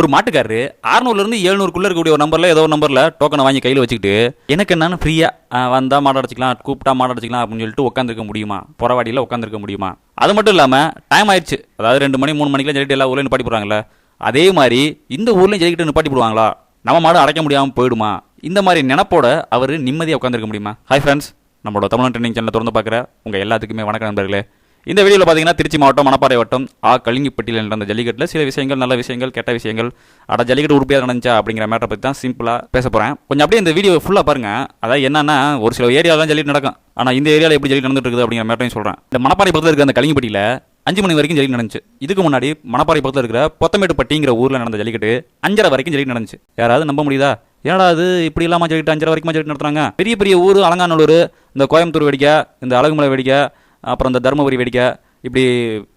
ஒரு மாட்டுக்காரரு அறுநூறுலேருந்து ஏழுநூறுக்குள்ளே இருக்கக்கூடிய ஒரு நம்பரில் ஏதோ ஒரு நம்பரில் டோக்கனை வாங்கி கையில் வச்சுக்கிட்டு எனக்கு என்னன்னு ஃப்ரீயாக வந்தால் மாட அடைச்சிக்கலாம் கூப்பிட்டா மாட அடிச்சிக்கலாம் அப்படின்னு சொல்லிட்டு உட்காந்துருக்க முடியுமா? புறவாடியில் உட்காந்துருக்க முடியுமா? அது மட்டும் இல்லாமல் டைம் ஆயிடுச்சு. அதாவது ரெண்டு மணி மூணு மணிக்கெலாம் சொல்லிட்டு எல்லா ஊர்லேயும் நிப்பாட்டி போடுறாங்களே அதே மாதிரி இந்த ஊர்லேயும் ஜெயிக்கிட்டு நிப்பாட்டி போடுவாங்களா? நம்ம மாடு அடைக்க முடியாமல் போயிடுமா? இந்த மாதிரி நினப்போட அவர் நிம்மதியாக உட்காந்துருக்க முடியுமா? ஹாய் ஃப்ரெண்ட்ஸ் நம்மளோட தமிழ் ட்ரெண்டிங் சேனலை திறந்து பார்க்குற உங்கள் எல்லாத்துக்குமே வணக்கம் நண்பர்களே. இந்த வீடியோவில் பார்த்தீங்கன்னா திருச்சி மாவட்டம் மணப்பாறை வட்டம் ஆ கலிங்கிப்பட்டியில் நடந்த ஜல்லிக்கட்டில் சில விஷயங்கள் நல்ல விஷயங்கள் கெட்ட விஷயங்கள். அட ஜல்லிக்கட்டு உறுப்பியாக நடந்துச்சா அப்படிங்கிற மேட்டரை பற்றி தான் சிம்பிளாக பேச போகிறேன் கொஞ்சம் அப்படியே இந்த வீடியோ ஃபுல்லாக பாருங்கள் அதாவது என்னன்னா ஒரு சில ஏரியாவில் தான் ஜல்லிக்கட்டு நடக்கும். ஆனால் இந்த ஏரியாவில் எப்படி ஜல்லிக்கட்டு நடந்துட்டு இருக்குது அப்படிங்கிற மேட்டரையும் சொல்கிறேன் இந்த மணப்பாறை பக்கத்தில் இருக்க அந்த கலிங்கிப்பட்டியில் அஞ்சு மணி வரைக்கும் ஜல்லிக்கட்டு நடந்துச்சு. இதுக்கு முன்னாடி மணப்பாறை பக்கத்தில் இருக்கிற பொத்தமேட்டுப்பட்டிங்கிற ஊரில் நடந்த ஜல்லிக்கட்டு அஞ்சரை வரைக்கும் ஜல்லிக்கட்டு நடந்துச்சு. யாராவது நம்ப முடியுதா? ஏடா அது இப்படி இல்லாமல் ஜல்லிக்கட்டு அஞ்சரை வரைக்கும் ஜல்லிக்கட்டு நடத்துறாங்க? பெரிய பெரிய ஊர் அலங்காநல்லூர் இந்த கோயம்புத்தூர் வேடிக்கை இந்த அழகுமலை வெடிக்கை அப்புறம் இந்த தருமபுரி வேடிக்கை இப்படி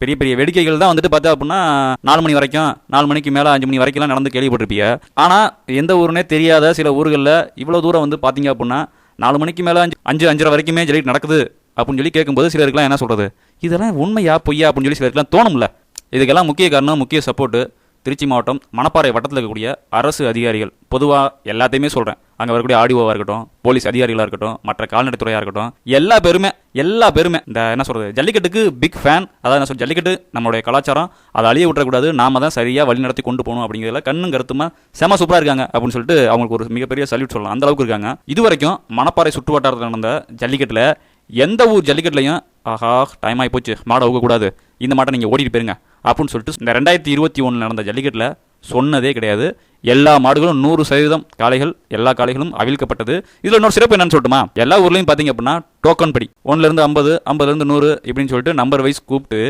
பெரிய பெரிய வேடிக்கைகள் தான் வந்துட்டு பார்த்தா அப்படின்னா நாலு மணி வரைக்கும் நாலு மணிக்கு மேலே அஞ்சு மணி வரைக்கும்லாம் நடந்து கேள்விப்பட்டிருப்பீங்க. ஆனால் எந்த ஊருனே தெரியாத சில ஊர்களில் இவ்வளோ தூரம் வந்து பார்த்தீங்க அப்படின்னா நாலு மணிக்கு மேலே அஞ்சு அஞ்சு அஞ்சரை வரைக்குமே ஜல்லிக்கட்டு நடக்குது அப்படின்னு சொல்லி கேட்கும்போது சிலருக்குலாம் என்ன சொல்கிறது இதெல்லாம் உண்மையா பொய்யா அப்படின்னு சொல்லி சிலருக்குலாம் தோணும்ல. இதுக்கெல்லாம் முக்கிய காரணம் முக்கிய சப்போர்ட்டு திருச்சி மாவட்டம் மணப்பாறை வட்டத்தில் இருக்கக்கூடிய அரசு அதிகாரிகள். பொதுவாக எல்லாத்தையுமே சொல்கிறேன் அங்கே வரக்கூடிய ஆடிஓவாக இருக்கட்டும் போலீஸ் அதிகாரிகளாக இருக்கட்டும் மற்ற கால்நடைத்துறையாக இருக்கட்டும் எல்லா பேருமே எல்லா பேருமே இந்த என்ன சொல்கிறது ஜல்லிக்கட்டுக்கு பிக் ஃபேன் அதாவது என்ன சொல்றது ஜல்லிக்கட்டு நம்மளுடைய கலாச்சாரம். அதை அழிய விட்டுறக்கூடாது. நாம தான் சரியாக வழி நடத்தி கொண்டு போகணும் அப்படிங்கிறதுல கண்ணும் கருத்துமா செம சூப்பராக இருக்காங்க அப்படின்னு சொல்லிட்டு அவங்களுக்கு ஒரு மிகப்பெரிய சல்யூட் சொல்லலாம். அந்த அளவுக்கு இருக்காங்க. இது வரைக்கும் மணப்பாறை சுற்று வட்டாரத்தில் நடந்த ஜல்லிக்கட்டில் எந்த ஊர் ஜல்லிக்கட்டுலையும் ஆஹா டைம் ஆகி போச்சு. மாடை அவுக்கக்கூடாது. இந்த மாட்டை நீங்கள் ஓடிட்டு போயிருங்க. அப்படின்னு சொல்லிட்டு இந்த ரெண்டாயிரத்தி இருபத்தி ஒன்றில் நடந்த ஜல்லிக்கட்டில் சொன்னதே கிடையாது. எல்லா மாடுகளும் நூறு சதவீதம் காளைகள் எல்லா காளைகளும் அவிழ்க்கப்பட்டது. இதில் இன்னொரு சிறப்பு என்னன்னு சொல்லட்டுமா? எல்லா ஊர்லேயும் பார்த்தீங்க அப்படின்னா டோக்கன் படி. ஒன்றுலேருந்து ஐம்பது ஐம்பதுலேருந்து நூறு இப்படின்னு சொல்லிட்டு நம்பர் வைஸ் கூப்பிட்டு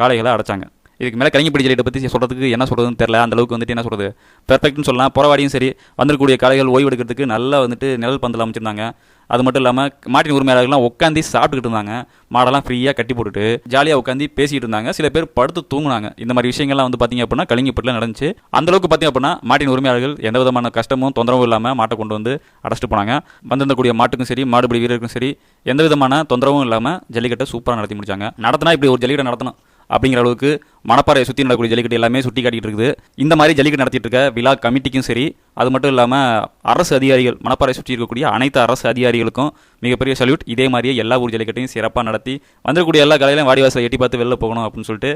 காளைகளை அடைச்சாங்க. இதுக்கு மேலே கலிங்கப்படி ஜல்லிக்கட்டை பற்றி சொல்கிறதுக்கு என்ன சொல்கிறதுன்னு தெரியல. அந்த அளவுக்கு வந்துட்டு என்ன சொல்கிறது பெர்ஃபெக்ட்னு சொல்லலாம். புறவாடியும் சரி வந்திருக்கக்கூடிய காளைகள் ஓய்வு எடுக்கிறதுக்கு நல்லா வந்துட்டு நிழல் பந்தல் அமைச்சிருந்தாங்க. அது மட்டும் இல்லாமல் மாட்டின் உரிமையாளர்கள்லாம் உட்காந்து சாப்பிட்டுக்கிட்டு இருந்தாங்க. மாடெல்லாம் ஃப்ரீயாக கட்டி போட்டுட்டு ஜாலியாக உட்காந்து பேசிகிட்டு இருந்தாங்க. சில பேர் படுத்து தூங்குனாங்க. இந்த மாதிரி விஷயங்கள்லாம் வந்து பார்த்திங்க அப்படின்னா கலிங்கப்பட்டில் நடந்துச்சு. அந்தளவுக்கு பார்த்திங்க பார்த்தீங்க அப்படின்னா மாட்டின் உரிமையாளர்கள் எந்த விதமான கஷ்டமும் தொந்தரவும் இல்லாமல் மாட்டை கொண்டு வந்து அடைச்சிட்டு போனாங்க. வந்திருந்தக்கூடிய மாட்டுக்கும் சரி மாடுபிடி வீரருக்கும் சரி எந்த விதமான தொந்தரவும் இல்லாமல் ஜல்லிக்கட்டை சூப்பராக நடத்தி முடிச்சாங்க. நடத்தினா இப்படி ஒரு ஜல்லிக்கட்டை நடத்தணும். அப்படிங்கிற அளவுக்கு மணப்பாறையை சுற்றி நடக்கக்கூடிய ஜல்லிக்கட்டு எல்லாமே சுட்டி காட்டிகிட்டு இருக்குது. இந்த மாதிரி ஜல்லிக்கட்டு நடத்திட்டு இருக்க விழா கமிட்டிக்கும் சரி அது மட்டும் இல்லாமல் அரசு அதிகாரிகள் மணப்பாறை சுற்றி இருக்கக்கூடிய அனைத்து அரசு அதிகாரிகளுக்கும் மிகப்பெரிய சல்யூட் இதே மாதிரியே எல்லா ஊர் ஜல்லிக்கட்டையும் சிறப்பாக நடத்தி வந்திருக்கக்கூடிய எல்லா கலையிலையும் வாடிவாசலை எட்டி பார்த்து வெளில போகணும் அப்படின்னு சொல்லிட்டு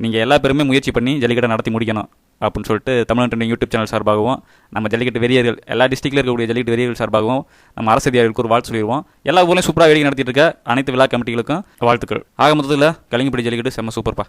நீங்கள் எல்லா பேருமே முயற்சி பண்ணி ஜல்லிக்கட்டை நடத்தி முடிக்கணும். அப்படின்னு சொல்லிட்டு தமிழ் ட்ரெண்டிங் யூடியூப் சேனல் சார்பாகவும் நம்ம ஜல்லிக்கட்டு வெறியர்கள் எல்லா டிஸ்ட்ரிக்டில் இருக்கக்கூடிய ஜல்லிக்கட்டு வெறியர்கள் சார்பாகவும் நம்ம அரசு அதிகாரிகளுக்கு ஒரு வாழ்த்து சொல்லிடுவோம். எல்லா ஊர்லையும் சூப்பராக வேடிக்கை நடத்திட்டு இருக்க அனைத்து விழா கமிட்டிகளுக்கும் வாழ்த்துக்கள். ஆக மொத்தத்தில் கலிங்கப்படி ஜல்லிக்கட்டு செம்ம சூப்பர்ப்பா.